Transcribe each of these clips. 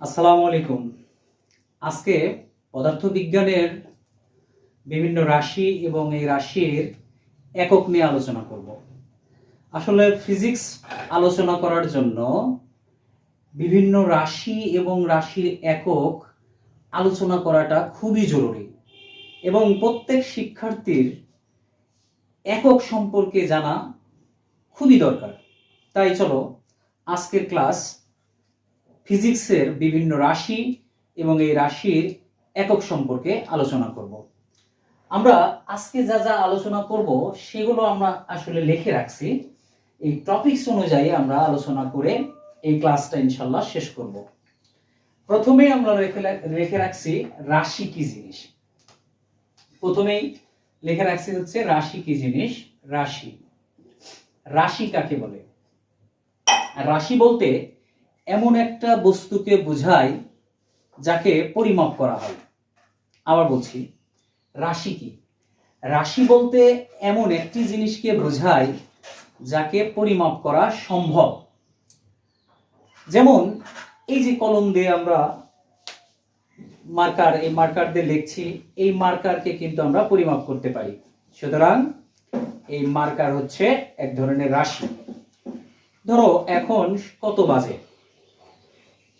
আসসালামু আলাইকুম। আজকে পদার্থবিজ্ঞানের বিভিন্ন রাশি এবং এই রাশির একক নিয়ে আলোচনা করব। আসলে ফিজিক্স আলোচনা করার জন্য বিভিন্ন রাশি এবং রাশির একক আলোচনা করাটা খুবই জরুরি এবং প্রত্যেক শিক্ষার্থীর একক সম্পর্কে জানা খুবই দরকার। তাই চলো আজকের ক্লাস ফিজিক্সের বিভিন্ন রাশি এবং এই রাশির একক সম্পর্কে আলোচনা করব। আমরা আজকে যা যা আলোচনা করব, সেগুলো আমরা আসলে লিখে রাখছি। এই টপিকস অনুযায়ী আমরা আলোচনা করে এই ক্লাসটা ইনশাল্লাহ শেষ করব। প্রথমেই আমরা রেখে রেখে রাখছি রাশি কি জিনিস? প্রথমেই লিখে রাখছি হচ্ছে রাশি কি জিনিস? রাশি। রাশি কাকে বলে? রাশি বলতে এমন একটা বস্তুকে বোঝায় যাকে পরিমাপ করা হয়। আবার বলছি, রাশি কি? রাশি বলতে এমন একটি জিনিসকে বোঝায় যাকে পরিমাপ করা সম্ভব। যেমন, এই যে কলম দিয়ে আমরা মার্কার, এই মার্কার দিয়ে লিখছি, এই মার্কারকে কিন্তু আমরা পরিমাপ করতে পারি। সুতরাং, এই মার্কার হচ্ছে এক ধরনের রাশি। ধরো এখন কত বাজে?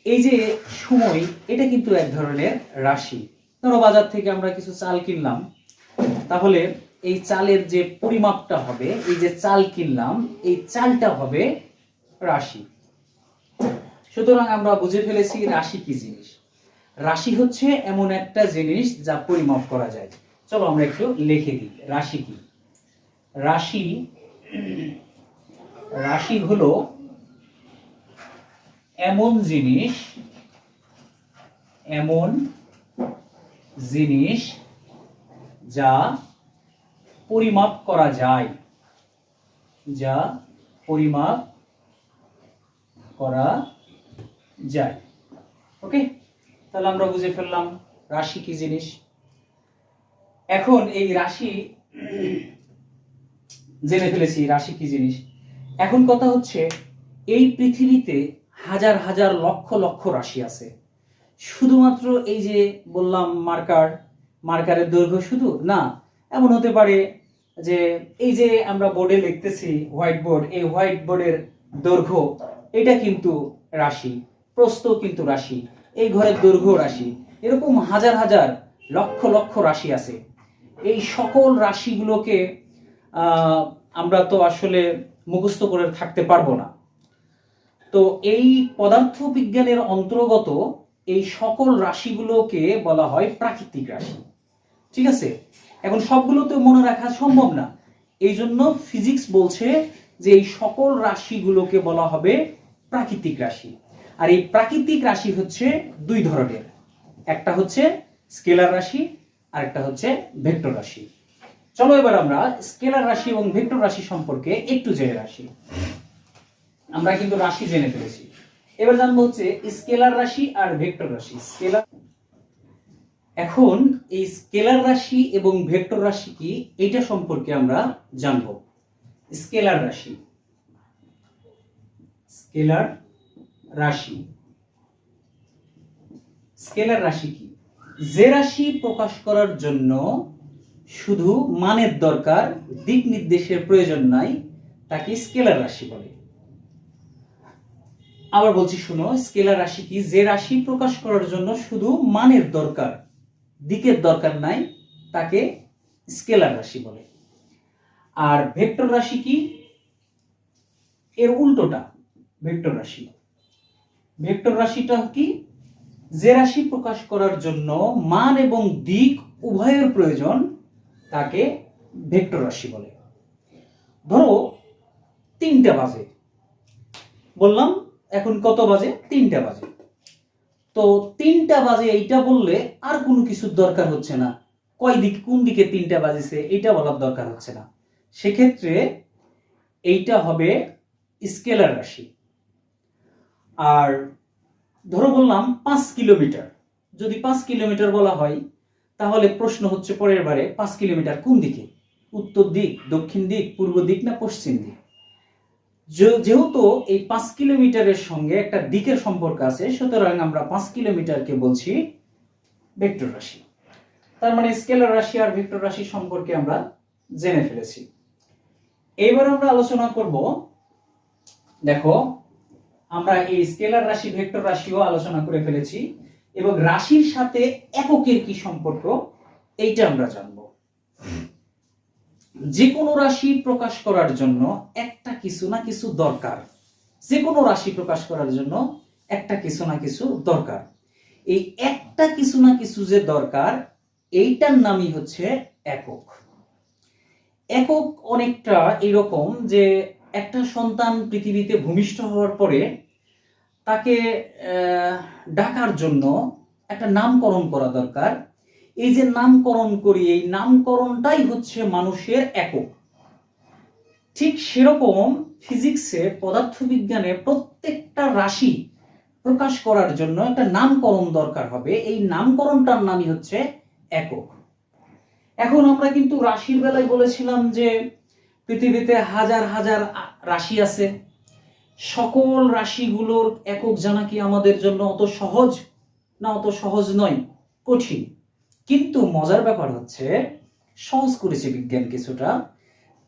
এই যে সময়, এটা কিন্তু এক ধরনের রাশি। ধরো বাজার থেকে আমরা কিছু চাল কিনলাম, তাহলে এই চালের যে পরিমাপটা হবে, এই যে চাল কিনলাম, এই চালটা হবে রাশি। সুতরাং আমরা বুঝে ফেলেছি রাশি কি জিনিস। রাশি হচ্ছে এমন একটা জিনিস যা পরিমাপ করা যায়। চলো আমরা একটু লিখে দিই, রাশি কি? রাশি রাশি হলো এমন জিনিস এমন জিনিস যা পরিমাপ করা যায়, যা পরিমাপ করা যায়। ওকে তাহলে আমরা বুঝে ফেললাম রাশি কি জিনিস। এখন এই রাশি, জেনে ফেলেছি রাশি কি জিনিস। এখন কথা হচ্ছে, এই পৃথিবীতে হাজার হাজার লক্ষ লক্ষ রাশি আছে। শুধুমাত্র এই যে বললাম মার্কার, মার্কারের দৈর্ঘ্য শুধু? না, এমন হতে পারে যে এই যে আমরা বোর্ডে লিখতেছি হোয়াইট বোর্ড এই হোয়াইট বোর্ডের দৈর্ঘ্য, এটা কিন্তু রাশি, প্রস্থ কিন্তু রাশি, এই ঘরের দৈর্ঘ্য রাশি, এরকম হাজার হাজার লক্ষ লক্ষ রাশি আছে। এই সকল রাশিগুলোকে আমরা তো আসলে মুখস্থ করে থাকতে পারব না। তো এই পদার্থ বিজ্ঞানের অন্তর্গত এই সকল রাশিগুলোকে বলা হয় প্রাকৃতিক রাশি। ঠিক আছে? এখন সবগুলো তো মনে রাখা সম্ভব না। এই জন্য ফিজিক্স বলছে যে এই সকল রাশিগুলোকে বলা হবে প্রাকৃতিক রাশি। আর এই প্রাকৃতিক রাশি হচ্ছে দুই ধরনের। একটা হচ্ছে স্কেলার রাশি আর একটা হচ্ছে ভেক্টর রাশি। চলো এবার আমরা স্কেলার রাশি এবং ভেক্টর রাশি সম্পর্কে একটু জেনে রাশি আমরা কিন্তু রাশি জেনে ফেলেছি। এবার জানব হচ্ছে স্কেলার রাশি আর ভেক্টর রাশি। স্কেলার এখন এই স্কেলার রাশি এবং ভেক্টর রাশি কি এটা সম্পর্কে আমরা জানব। স্কেলার রাশি। স্কেলার রাশি। স্কেলার রাশি কি? যে রাশি প্রকাশ করার জন্য শুধু মানের দরকার, দিক নির্দেশের প্রয়োজন নাই, তাকে স্কেলার রাশি বলে। আবার বলছি, শুনো, স্কেলার রাশি কি? যে রাশি প্রকাশ করার জন্য শুধু মানের দরকার, দিকের দরকার নাই, তাকে স্কেলার রাশি বলে। আর ভেক্টর রাশি কি? এর উল্টোটা, ভেক্টর রাশি। ভেক্টর রাশিটা কি? যে রাশি প্রকাশ করার জন্য মান এবং দিক উভয়ের প্রয়োজন তাকে ভেক্টর রাশি বলে। ধরো তিনটা বাজে। বললাম, এখন কত বাজে? তিনটা বাজে। তো তিনটা বাজে এইটা বললে আর কোনো কিছুর দরকার হচ্ছে না। কয় দিক, কোন দিকে তিনটা বাজেছে এটা বলার দরকার হচ্ছে না। সেক্ষেত্রে এইটা হবে স্কেলার রাশি। আর ধরো বললাম পাঁচ কিলোমিটার। যদি পাঁচ কিলোমিটার বলা হয় তাহলে প্রশ্ন হচ্ছে পরের বারে, পাঁচ কিলোমিটার কোন দিকে? উত্তর দিক, দক্ষিণ দিক, পূর্ব দিক না পশ্চিম দিক? যেহেতু এই পাঁচ কিলোমিটারের সঙ্গে একটা দিকের সম্পর্ক আছে, সুতরাং আমরা পাঁচ কিলোমিটারকে বলছি ভেক্টর রাশি। তার মানে স্কেলার রাশি আর ভেক্টর রাশি সম্পর্কে আমরা জেনে ফেলেছি। এবার আমরা আলোচনা করব, দেখো, আমরা এই স্কেলার রাশি, ভেক্টর রাশিও আলোচনা করে ফেলেছি। এবং রাশির সাথে এককের কি সম্পর্ক? এইটা আমরা জানব। যে কোনো রাশি প্রকাশ করার জন্য একটা কিছু না কিছু দরকার। যে কোনো রাশি প্রকাশ করার জন্য একটা কিছু না কিছু দরকার। এই একটা কিছু না কিছু যে দরকার, এইটার নামই হচ্ছে একক। একক অনেকটা এরকম যে একটা সন্তান পৃথিবীতে ভূমিষ্ঠ হওয়ার পরে তাকে ডাকার জন্য একটা নামকরণ করা দরকার। এই যে নামকরণ করি, এই নামকরণটাই হচ্ছে মানুষের একক। ঠিক সেরকম ফিজিক্সে, পদার্থবিজ্ঞানে প্রত্যেকটা রাশি প্রকাশ করার জন্য একটা নামকরণ দরকার হবে। এই নামকরণটার নামই হচ্ছে একক। এখন আমরা কিন্তু রাশির বেলায় বলেছিলাম যে, পৃথিবীতে হাজার হাজার রাশি আছে। সকল রাশিগুলোর একক জানা কি আমাদের জন্য অত সহজ? না, অত সহজ নয়, কঠিন। কিন্তু মজার ব্যাপার হচ্ছে সহজ করেছে বিজ্ঞান কিছুটা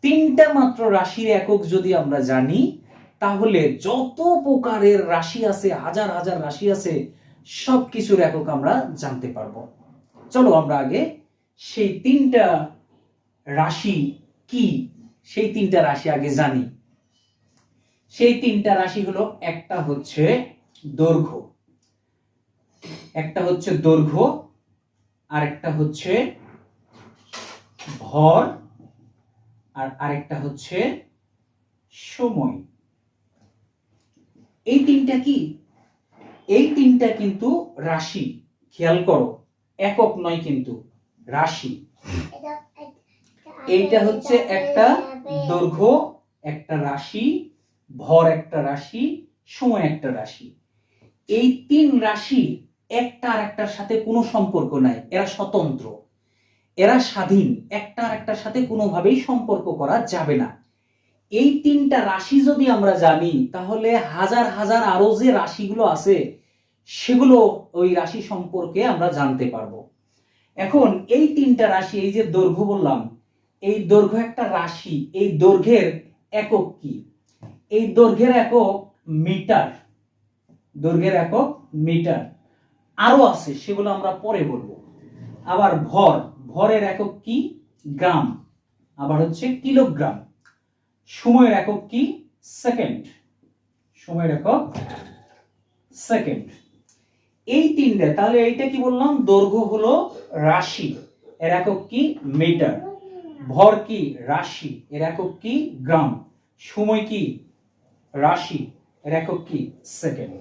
তিনটা মাত্র রাশির একক যদি আমরা জানি, তাহলে যত প্রকারের রাশি আছে, হাজার হাজার রাশি আছে সব কিছুর একক আমরা জানতে পারব। চলো আমরা আগে সেই তিনটা রাশি কি? সেই তিনটা রাশি আগে জানি। সেই তিনটা রাশি হলো একটা হচ্ছে দৈর্ঘ্য। একটা হচ্ছে দৈর্ঘ্য আর একটা হচ্ছে ভর আর আরেকটা হচ্ছে সময়। এই তিনটা কি? এই তিনটা কিন্তু রাশি। খেয়াল করো একক নয় কিন্তু রাশি। এইটা হচ্ছে একটা দৈর্ঘ্য একটা রাশি ভর একটা রাশি, সময় একটা রাশি। এই তিন রাশি একটা আর একটার সাথে কোনো সম্পর্ক নাই, এরা স্বতন্ত্র। এরা স্বাধীন, একটা আর একটার সাথে কোনোভাবেই সম্পর্ক করা যাবে না। এই তিনটা রাশি যদি আমরা জানি, তাহলে হাজার হাজার আরও যে রাশিগুলো আছে, সেগুলো ওই রাশি সম্পর্কে আমরা জানতে পারব। এখন এই তিনটা রাশি, এই যে দৈর্ঘ্য বললাম, এই দৈর্ঘ্য একটা রাশি, এই দৈর্ঘ্যের একক কি? এই দৈর্ঘ্যের একক মিটার, দৈর্ঘ্যের একক মিটার আরও আছে, সেগুলো আমরা পরে বলব। আবার ভর, ভরের একক কি? গ্রাম। আবার হচ্ছে কিলোগ্রাম। সময়ের একক কি? সেকেন্ড। সময়ের একক সেকেন্ড। এই তিনটে, তাহলে এইটা কি বললাম? দৈর্ঘ্য হলো রাশি, এর একক কি? মিটার। ভর কি? রাশি, এর একক কি? গ্রাম। সময় কি? রাশি, এর একক কি? সেকেন্ড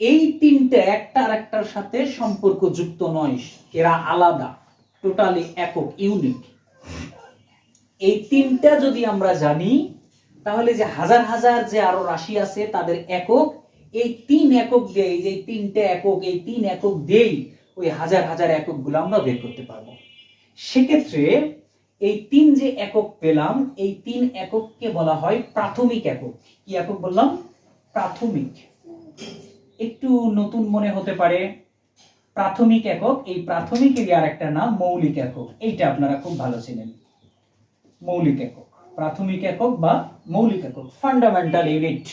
এই তিনটে একটা একটার সাথে সম্পর্ক যুক্ত নয়, এরা আলাদা টোটালি একক ইউনিক এই তিনটা যদি আমরা জানি, তাহলে যে হাজার হাজার যে আরও রাশি আছে, তাদের একক, এই তিন একক দিয়ে এই যে তিনটে একক, এই তিন একক দিয়েই ওই হাজার হাজার এককগুলো আমরা বের করতে পারব। সেক্ষেত্রে এই তিন যে একক পেলাম, এই তিন একককে বলা হয় প্রাথমিক একক। কি একক বললাম? প্রাথমিক। একটু নতুন মনে হতে পারে। প্রাথমিক একক, এই প্রাথমিকেরই আর একটা নাম মৌলিক একক। এইটা আপনারা খুব ভালো চিনেন। মৌলিক একক। প্রাথমিক একক বা মৌলিক একক। ফান্ডামেন্টাল ইউনিট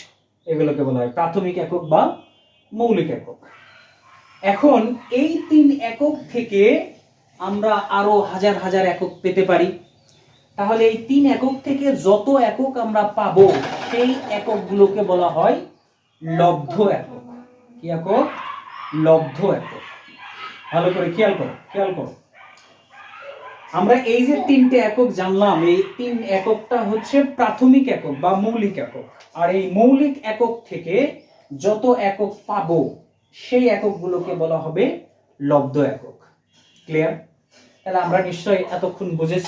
এগুলোকে বলা হয়। প্রাথমিক একক বা মৌলিক একক। এখন এই তিন একক থেকে আমরা আরও হাজার হাজার একক পেতে পারি। তাহলে এই তিন একক থেকে যত একক আমরা পাবো, সেই এককগুলোকে বলা হয় লব্ধ একক। কি একক? লব্ধ একক। ভালো করে খেয়াল করো খেয়াল করো। আমরা এই যে তিনটে একক জানলাম, এই তিন এককটা হচ্ছে প্রাথমিক একক বা মৌলিক একক। আর এই মৌলিক একক থেকে যত একক পাবো, সেই এককগুলোকে বলা হবে লব্ধ একক। ক্লিয়ার? তাহলে আমরা নিশ্চয়ই এতক্ষণ বুঝেছি।